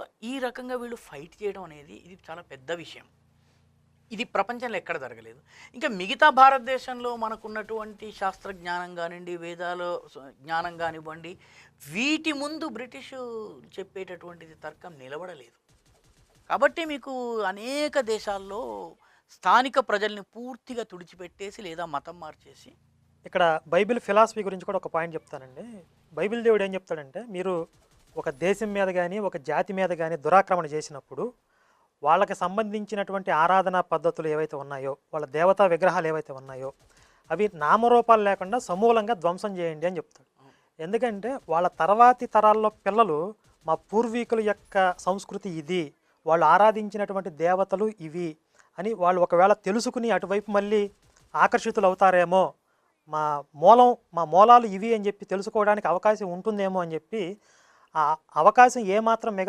So ఈ రకంగా వీళ్ళు ఫైట్ చేయడం అనేది ఇది చాలా పెద్ద విషయం. ఇది ప్రపంచంలో ఎక్కడ జరగలేదు. ఇంకా మిగతా భారతదేశంలో మనకున్నటువంటి శాస్త్ర జ్ఞానం కానివ్వండి వేదాల జ్ఞానం కానివ్వండి వీటి ముందు బ్రిటిషు చెప్పేటటువంటిది తర్కం నిలబడలేదు. కాబట్టి మీకు అనేక దేశాల్లో స్థానిక ప్రజల్ని పూర్తిగా తుడిచిపెట్టేసి లేదా మతం మార్చేసి ఇక్కడ బైబిల్ ఫిలాసఫీ గురించి కూడా ఒక పాయింట్ చెప్తానండి. బైబిల్ దేవుడు ఏం చెప్తాడంటే మీరు ఒక దేశం మీద కానీ ఒక జాతి మీద కానీ దురాక్రమణ చేసినప్పుడు వాళ్ళకి సంబంధించినటువంటి ఆరాధనా పద్ధతులు ఏవైతే ఉన్నాయో వాళ్ళ దేవతా విగ్రహాలు ఏవైతే ఉన్నాయో అవి నామరూపాలు లేకుండా సమూలంగా ధ్వంసం చేయండి అని చెప్తాడు. ఎందుకంటే వాళ్ళ తర్వాతి తరాల్లో పిల్లలు మా పూర్వీకుల యొక్క సంస్కృతి ఇది వాళ్ళు ఆరాధించినటువంటి దేవతలు ఇవి అని వాళ్ళు ఒకవేళ తెలుసుకుని అటువైపు మళ్ళీ ఆకర్షితులు అవుతారేమో మా మూలం మా మూలాలు ఇవి అని చెప్పి తెలుసుకోవడానికి అవకాశం ఉంటుందేమో అని చెప్పి ఆ అవకాశం ఏమాత్రం మిగ